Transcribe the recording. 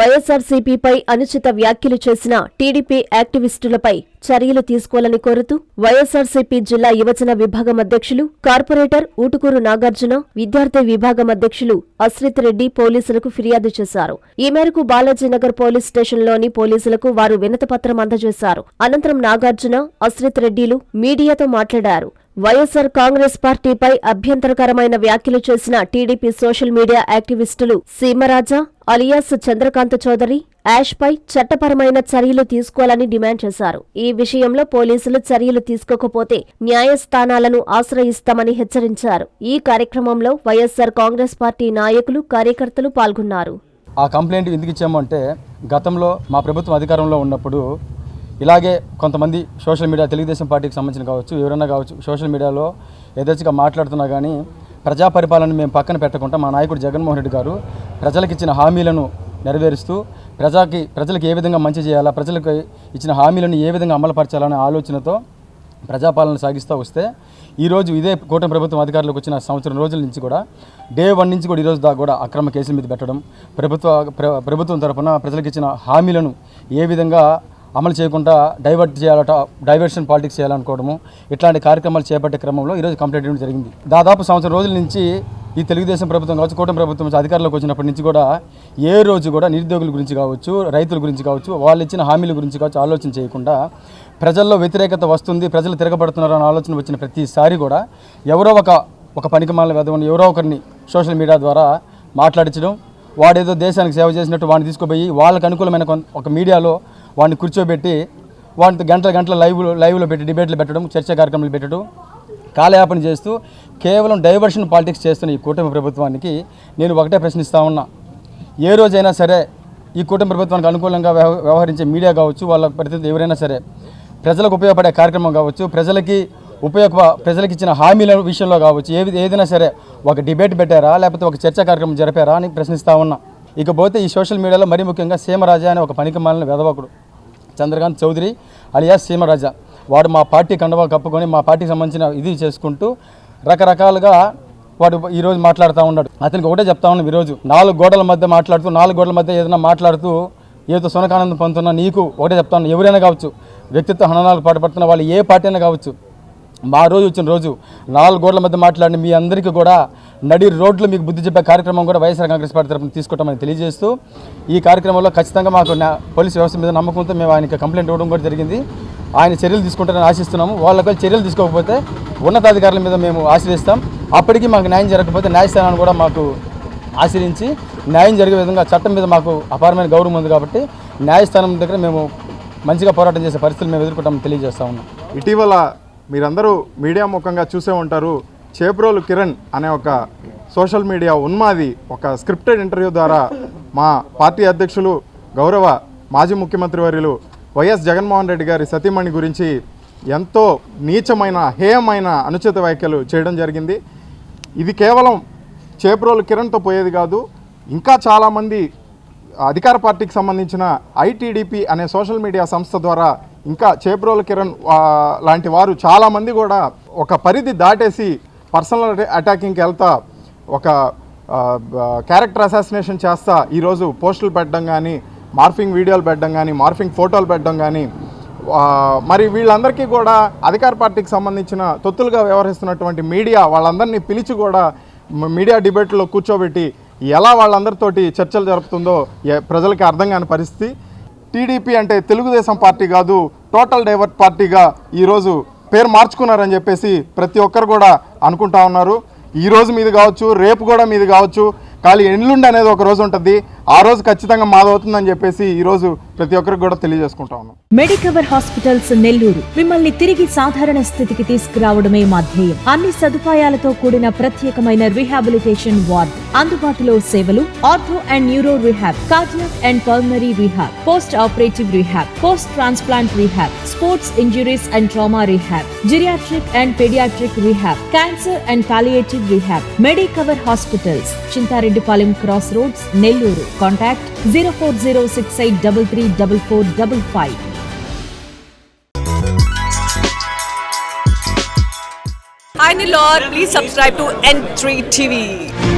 వైఎస్ఆర్సీపీపై అనుచిత వ్యాఖ్యలు చేసిన టీడీపీ యాక్టివిస్టులపై చర్యలు తీసుకోవాలని కోరుతూ వైఎస్ఆర్సీపీ జిల్లా యువజన విభాగం అధ్యక్షులు కార్పొరేటర్ ఊటుకూరు నాగార్జున విద్యార్థి విభాగం అధ్యక్షులు అశ్రిత్ రెడ్డి పోలీసులకు ఫిర్యాదు చేశారు. ఈ మేరకు బాలాజీనగర్ పోలీస్ స్టేషన్లోని పోలీసులకు వారు వినతిపత్రం అందజేశారు. అనంతరం నాగార్జున అశ్రిత్ రెడ్డిలు మీడియాతో మాట్లాడారు. వైఎస్సార్ కాంగ్రెస్ పార్టీపై అభ్యంతరకరమైన వ్యాఖ్యలు చేసిన టీడీపీ సోషల్ మీడియా యాక్టివిస్టులు సీమరాజా అలియాస్ చంద్రకాంత్ చౌదరి యాష్ పై చట్టపరమైన చర్యలు తీసుకోవాలని డిమాండ్ చేశారు. ఈ విషయంలో పోలీసులు చర్యలు తీసుకోకపోతే న్యాయస్థానాలను ఆశ్రయిస్తామని హెచ్చరించారు. ఈ కార్యక్రమంలో వైఎస్సార్ కాంగ్రెస్ పార్టీ నాయకులు కార్యకర్తలు పాల్గొన్నారు. ఆ కంప్లైంట్ ఎందుకు ఇచ్చామంటే గతంలో మా ప్రభుత్వం అధికారంలో ఉన్నప్పుడు ఇలాగే కొంతమంది సోషల్ మీడియా తెలుగుదేశం పార్టీకి సంబంధించిన కావచ్చు ఎవరైనా కావచ్చు సోషల్ మీడియాలో యథేచ్ఛగా మాట్లాడుతున్నా కానీ ప్రజా పరిపాలన మేము పక్కన పెట్టకుండా మా నాయకుడు జగన్మోహన్ రెడ్డి గారు ప్రజలకు ఇచ్చిన హామీలను నెరవేరుస్తూ ప్రజాకి ప్రజలకు ఏ విధంగా మంచి చేయాలా ప్రజలకు ఇచ్చిన హామీలను ఏ విధంగా అమలుపరచాలనే ఆలోచనతో ప్రజాపాలన సాగిస్తూ వస్తే ఈరోజు ఇదే కూటమి ప్రభుత్వం అధికారులకు వచ్చిన సంవత్సరం రోజుల నుంచి కూడా డే వన్ నుంచి కూడా ఈరోజు దాకా కూడా అక్రమ కేసుల మీద పెట్టడం ప్రభుత్వ ప్రభుత్వం తరఫున ప్రజలకు ఇచ్చిన హామీలను ఏ విధంగా అమలు చేయకుండా డైవర్ట్ చేయాలట డైవర్షన్ పాలిటిక్స్ చేయాలనుకోవడము ఇట్లాంటి కార్యక్రమాలు చేపట్టే క్రమంలో ఈరోజు కంప్లైంట్ ఇవ్వడం జరిగింది. దాదాపు సంవత్సరం రోజుల నుంచి ఈ తెలుగుదేశం ప్రభుత్వం కావచ్చు కూటమి ప్రభుత్వం వచ్చి అధికారంలోకి వచ్చినప్పటి నుంచి కూడా ఏ రోజు కూడా నిరుద్యోగుల గురించి కావచ్చు రైతుల గురించి కావచ్చు వాళ్ళు ఇచ్చిన హామీల గురించి కావచ్చు ఆలోచన చేయకుండా ప్రజల్లో వ్యతిరేకత వస్తుంది ప్రజలు తిరగబడుతున్నారు అనే ఆలోచన వచ్చిన ప్రతిసారి కూడా ఎవరో ఒక ఒక పనికిమాల వెదవని ఎవరో ఒకరిని సోషల్ మీడియా ద్వారా మాట్లాడించడం వాడేదో దేశానికి సేవ చేసినట్టు వాడిని తీసుకుపోయి వాళ్ళకి అనుకూలమైన ఒక మీడియాలో వాడిని కూర్చోబెట్టి వాటితో గంటల గంటల లైవ్ లైవ్లో పెట్టి డిబేట్లు పెట్టడం చర్చా కార్యక్రమాలు పెట్టడం కాలయాపన చేస్తూ కేవలం డైవర్షన్ పాలిటిక్స్ చేస్తున్న ఈ కూటమి ప్రభుత్వానికి నేను ఒకటే ప్రశ్నిస్తా ఉన్నా. ఏ రోజైనా సరే ఈ కూటమి ప్రభుత్వానికి అనుకూలంగా వ్యవ- వ్యవహరించే మీడియా కావచ్చు వాళ్ళ ప్రతినిధి ఎవరైనా సరే ప్రజలకు ఉపయోగపడే కార్యక్రమం కావచ్చు ప్రజలకి ఉపయోగ ప్రజలకు ఇచ్చిన హామీల విషయంలో కావచ్చు ఏది ఏదైనా సరే ఒక డిబేట్ పెట్టారా లేకపోతే ఒక చర్చా కార్యక్రమం జరిపారా అని ప్రశ్నిస్తా ఉన్నా. ఇకపోతే ఈ సోషల్ మీడియాలో మరీ ముఖ్యంగా సీమరాజా అనే ఒక పనికిమాలిన వెదవకుడు. చంద్రకాంత్ చౌదరి అలియాస్ సీమరాజా. వాడు మా పార్టీ కండవా కప్పుకొని మా పార్టీకి సంబంధించిన ఇది చేసుకుంటూ రకరకాలుగా వాడు ఈరోజు మాట్లాడుతూ ఉన్నాడు. అతనికి ఒకటే చెప్తా ఉన్నాం ఈరోజు. నాలుగు గోడల మధ్య మాట్లాడుతూ నాలుగు గోడల మధ్య ఏదైనా మాట్లాడుతూ ఏదో సునకానందం పొందుతున్నా నీకు ఒకటే చెప్తాను ఎవరైనా కావచ్చు వ్యక్తిత్వ హననాలు పాటుపడుతున్న వాళ్ళు ఏ పార్టీ అయినా కావచ్చు మా రోజు వచ్చిన రోజు నాలుగు గోడల మధ్య మాట్లాడిన మీ అందరికీ కూడా నడి రోడ్లు మీకు బుద్ధి చెప్పే కార్యక్రమం కూడా వైఎస్ఆర్ కాంగ్రెస్ పార్టీ తరఫున తీసుకుంటామని తెలియజేస్తూ ఈ కార్యక్రమంలో ఖచ్చితంగా మాకు పోలీసు వ్యవస్థ మీద నమ్మకంతో మేము ఆయనకి కంప్లైంట్ ఇవ్వడం కూడా జరిగింది. ఆయన చర్యలు తీసుకుంటారని ఆశిస్తున్నాము. వాళ్ళకి చర్యలు తీసుకోకపోతే ఉన్నతాధికారుల మీద మేము ఆశ్రయిస్తాం. అప్పటికి మాకు న్యాయం జరగకపోతే న్యాయస్థానాన్ని కూడా మాకు ఆశ్రయించి న్యాయం జరిగే విధంగా చట్టం మీద మాకు అపారమైన గౌరవం ఉంది కాబట్టి న్యాయస్థానం దగ్గర మేము మంచిగా పోరాటం చేసే పరిస్థితులు మేము ఎదుర్కొంటామని తెలియజేస్తా ఉన్నాం. ఇటీవల మీరందరూ మీడియా ముఖంగా చూసే ఉంటారు. చేప్రోలు కిరణ్ అనే ఒక సోషల్ మీడియా ఉన్మాది ఒక స్క్రిప్టెడ్ ఇంటర్వ్యూ ద్వారా మా పార్టీ అధ్యక్షులు గౌరవ మాజీ ముఖ్యమంత్రి వర్యులు వైఎస్ జగన్మోహన్ రెడ్డి గారి సతీమణి గురించి ఎంతో నీచమైన హేయమైన అనుచిత వ్యాఖ్యలు చేయడం జరిగింది. ఇది కేవలం చేప్రోలు కిరణ్తో పోయేది కాదు ఇంకా చాలామంది అధికార పార్టీకి సంబంధించిన ఐటీడీపీ అనే సోషల్ మీడియా సంస్థ ద్వారా ఇంకా చేప్రోలు కిరణ్ లాంటి వారు చాలామంది కూడా ఒక పరిధి దాటేసి పర్సనల్ అటాకింగ్కి వెళ్తా ఒక క్యారెక్టర్ అసాసినేషన్ చేస్తా ఈరోజు పోస్టులు పెట్టడం కానీ మార్ఫింగ్ వీడియోలు పెట్టడం కానీ మార్ఫింగ్ ఫోటోలు పెట్టడం కానీ మరి వీళ్ళందరికీ కూడా అధికార పార్టీకి సంబంధించిన తొత్తులుగా వ్యవహరిస్తున్నటువంటి మీడియా వాళ్ళందరినీ పిలిచి కూడా మీడియా డిబేట్లో కూర్చోబెట్టి ఎలా వాళ్ళందరితోటి చర్చలు జరుపుతుందో ప్రజలకి అర్థం కాని పరిస్థితి. టీడీపీ అంటే తెలుగుదేశం పార్టీ కాదు టోటల్ డైవర్ట్ పార్టీగా ఈరోజు పేరు మార్చుకున్నారని చెప్పేసి ప్రతి ఒక్కరు కూడా అనుకుంటా ఉన్నారు. ఈ రోజు మీది కావచ్చు రేపు కూడా మీది కావచ్చు ఖాళీ ఎల్లుండి అనేది ఒక రోజు ఉంటుంది. ఆ రోజు ఖచ్చితంగా మాదవుతుందని చెప్పేసి ఈ రోజు ప్రతి ఒక్కరికి కూడా తెలియజేసుకుంటా ఉన్నాం. Medicover hospitals Nellore. మిమ్మల్ని తిరిగి సాధారణ స్థితికి తీసుకురావడమే మా ధ్యేయం. అన్ని సదుపాయాలతో కూడిన ప్రత్యేకమైన రీహాబిలిటేషన్ వార్డ్. అందుబాటులో సేవలు ortho and neuro rehab cardiac and pulmonary rehab post operative rehab post transplant rehab sports injuries and trauma rehab geriatric and paediatric rehab cancer and palliative rehab. Medicover hospitals Chintareddypalem cross roads Nellore. Contact 040683344455. Hi Nilor, please subscribe to N3 TV.